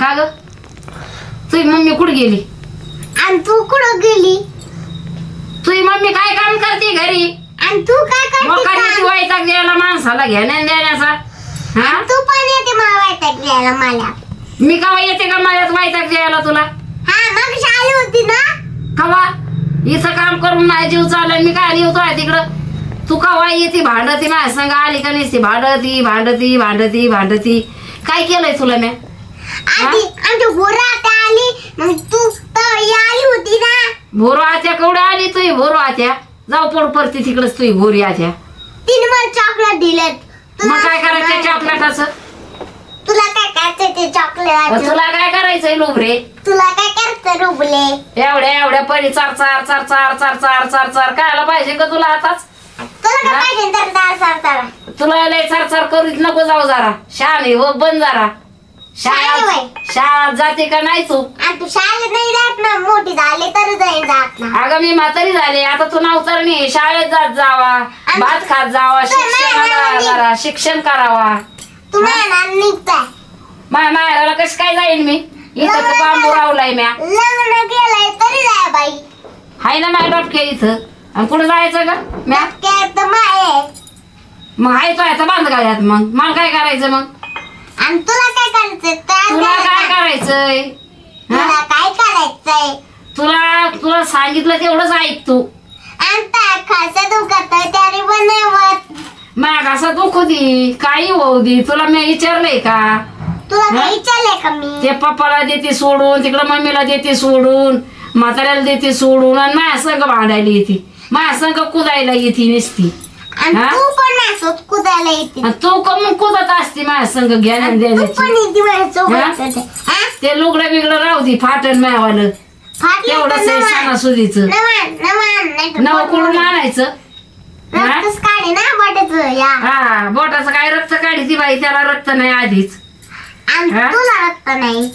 का ग? तुझी मम्मी कुठे गेली? आणि तू कुठं गेली? तुझी मम्मी काय काम करते घरी? आणि तू काय करते मोकाची काम? वैताग द्यायला माणसाला घेण्या देण्याचा? हा? तू पण येते मला वाटत घ्यायला मला. मी कवा येते का माझ्यात वैताग द्यायला तुला? हा मग शाळी होती ना? कवा? इथं काम करून माझ्या जीव चालला मी काय येतो आहे तिकडं? तू कवा येते भांडती? माझ्या संग आली का नसती? भांडती भांडती भांडती भांडती. काय केलंय तुला मी? आधी आमची गोरा आता आली मग तू तर आली होती ना. भोरो आत्या आली? तुही भोरो आत्या. जाऊ पड पडते तिकडच तुही भोरी आत्या. तिने मला चॉकलेट दिलेत. मग काय करायचं चॉकलेटाचं तुला काय करायचं ते चॉकलेट तुला काय करायचंय लोभरे तुला काय करायचं रुबले? एवढ्या एवढ्या परी चार चार चार चार चार चार चार चार कायला पाहिजे का तुला आताच? तुला काय? पाहिजे? तर दार सार तारा तुला लय चार चार करीत नको जाऊ जरा. शाळा हो बंद जरा. शाळा शाळेत शाळा जाते का नाही तू? आणि तू शाळेत नाही जात ना. मोठी झाली तर जाईल जात ना. अगं मी म्हातारी झाले. आता तू नवतरणी शाळेत जात जावा. भात खात जावा. शिक्षण जरा शिक्षण करावा. तू म्हणा निघताय. माय मायराला कशी काय जाईन मी? इथं तर बांबू रावलाय म्या. लग्न केलंय तरी जाय बाई. हाय ना माय डॉक्टर इथं. आणि कुठं जायचं का म्या? काय तर माय. मग हाय तो याचा बांध गाड्यात मग. मला काय करायचं मग? आणि तुला काय करायचंय काय तुला काय करायचं? करायचंय? तुला काय करायचंय? तुला तुला सांगितलं तेवढंच ऐक तू. त्या खायचं दुखत मग असं दुखू दे काही होऊ दे. तुला मी विचारलंय का? तुला हा? काही विचारलंय का मी? ते पप्पाला देते सोडून तिकडं मम्मीला देते सोडून म्हाताऱ्याला देते सोडून आणि माझ्या संग भांडायला येते. माझ्या संग कुदायला येते नुसती. आणि हा? तू येते आणि तू कमून कुदत असते माझ्या संग ज्ञान आणि तू देण्याची पण येते हा? माझ्यासोबत हा? ते लुगडं बिगडं राहू दे फाटण मायावालं फाटलं तर तेवढंच आहे. सणासुदीचं तर नव बोट कुठून मोडून. आणायचं हा? रक्तच काढे ना बटाचं या हा बोटाचं काय रक्त काढी ती बाई त्याला रक्त नाही आधीच आणि हा? तुला रक्त नाही